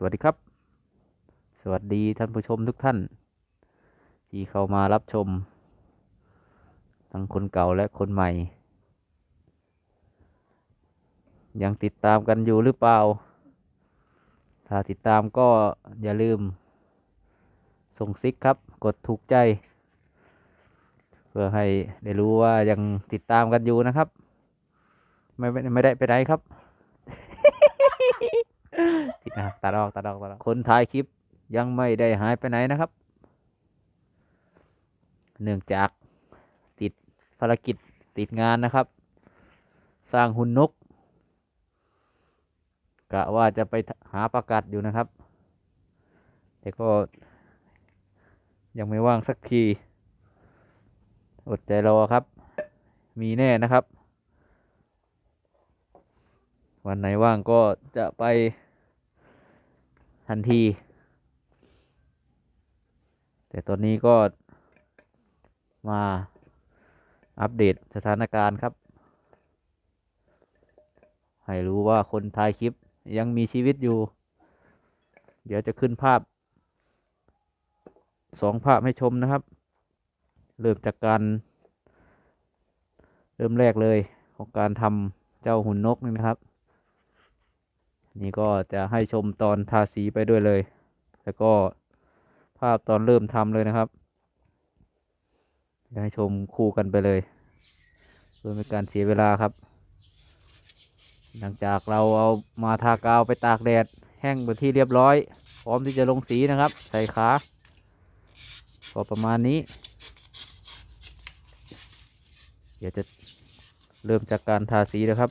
สวัสดีครับ สวัสดีท่านผู้ชมทุกท่าน ที่เข้ามารับชม ทั้งคนเก่าและคนใหม่ ยังติดตามกันอยู่หรือเปล่า ถ้าติดตามก็อย่าลืม ส่งซิกครับ กดถูกใจ เพื่อให้ได้รู้ว่ายังติดตามกันอยู่นะครับ ไม่ไม่ได้ไปไหนครับ ตัดออกตัดออกตัดออกคนถ่ายคลิปยังไม่ได้หายไปไหนนะครับ เนื่องจากติดภารกิจติดงานนะครับ สร้างหุ่นนกกะว่าจะไปหาประกาศอยู่นะครับ แต่ก็ ยังไม่ว่างสักที อดใจรอครับ มีแน่นะครับ วันไหนว่างก็จะไป ทันที แต่ตอนนี้ก็มาอัปเดตสถานการณ์ครับ ให้รู้ว่าคนถ่ายคลิปยังมีชีวิตอยู่ เดี๋ยวจะขึ้นภาพสองภาพให้ชมนะครับ เริ่มจากการ เริ่มแรกเลยของการทำเจ้าหุ่นนกนี่นะครับ นี่ก็จะให้ชมตอนทาสีไปด้วยเลย แล้วก็ภาพตอนเริ่มทำเลยนะครับจะให้ชมคู่กันไปเลยเพื่อไม่การเสียเวลาครับ หลังจากเราเอามาทากาวไปตากแดด แห้งเป็นที่เรียบร้อย พร้อมที่จะลงสีนะครับ ใส่ขาก็ประมาณนี้ เดี๋ยวจะเริ่มจากการทาสีนะครับ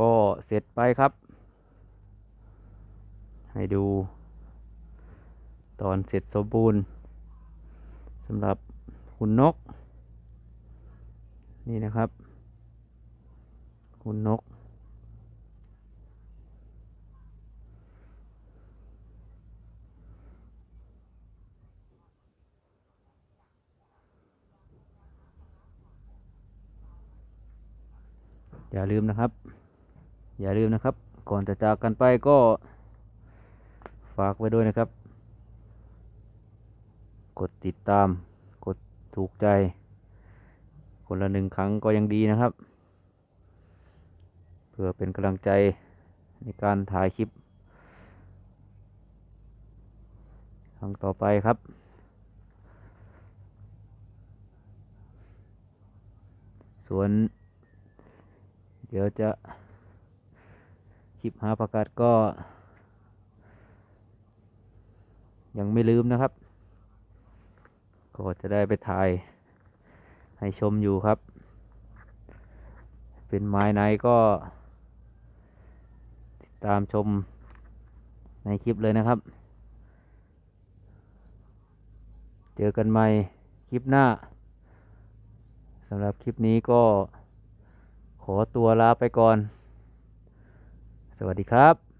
ก็เสร็จไปครับ ให้ดู ตอนเสร็จสมบูรณ์สำหรับหุ่นนก นี่นะครับ คุณนก อย่าลืมนะครับ อย่าลืมนะครับ ก่อนจะจากกันไปก็ฝากไว้ด้วยนะครับ ดติดตาม กดถูกใจ คนละหนึ่งครั้งก็ยังดีนะครับ เพื่อเป็นกำลังใจในการถ่ายคลิป ครั้งต่อไปครับ ส่วน เดี๋ยวจะคลิปหาประกาศก็ ยังไม่ลืมนะครับ ก็จะได้ไปถ่าย ให้ชมอยู่ครับ เป็นไม้ไหนก็ติดตามชมในคลิปเลยนะครับ เจอกันใหม่คลิปหน้าสำหรับคลิปนี้ก็ขอตัวลาไปก่อน สวัสดีครับ